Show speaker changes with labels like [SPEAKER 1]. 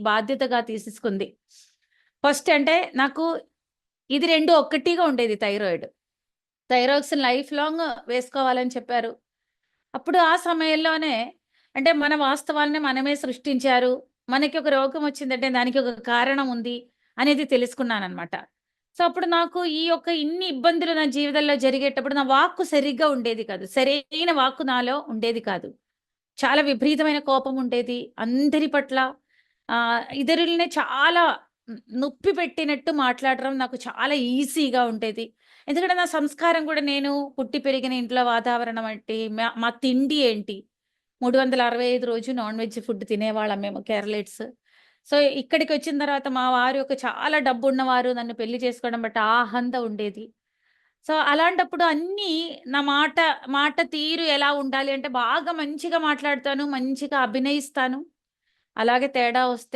[SPEAKER 1] బాధ్యతగా తీసుకుంది ఫస్ట్ అంటే నాకు ఇది రెండు ఒక్కటిగా ఉండేది థైరాయిడ్. థైరాయిడ్స్ లైఫ్ లాంగ్ వేసుకోవాలని చెప్పారు. అప్పుడు ఆ సమయంలోనే అంటే మన వాస్తవాలనే మనమే సృష్టించారు. మనకి ఒక రోగం వచ్చిందంటే దానికి ఒక కారణం ఉంది అనేది తెలుసుకున్నానమాట సో, అప్పుడు నాకు ఈ యొక్క ఇన్ని ఇబ్బందులు నా జీవితంలో జరిగేటప్పుడు నా వాక్కు సరిగ్గా ఉండేది కాదు. సరైన వాక్కు నాలో ఉండేది కాదు. చాలా విపరీతమైన కోపం ఉండేది. అందరి పట్ల ఆ ఇతరుల్ని చాలా నొప్పి పెట్టినట్టు మాట్లాడడం నాకు చాలా ఈజీగా ఉండేది. ఎందుకంటే నా సంస్కారం కూడా నేను పుట్టి పెరిగిన ఇంట్లో వాతావరణం అంటే మా మా తిండి ఏంటి, 365 రోజు నాన్ వెజ్ ఫుడ్ తినేవాళ్ళం మేము కేరళైట్స్. సో, ఇక్కడికి వచ్చిన తర్వాత మా వారు ఒక చాలా డబ్బున్నవారు. నన్ను పెళ్ళి చేసుకోవడం బట్టి ఆహంద ఉండేది. సో, అలాంటప్పుడు అన్నీ నా మాట మాట తీరు ఎలా ఉండాలి అంటే బాగా మంచిగా మాట్లాడతాను. మంచిగా అభినయిస్తాను. అలాగే తేడా వస్తే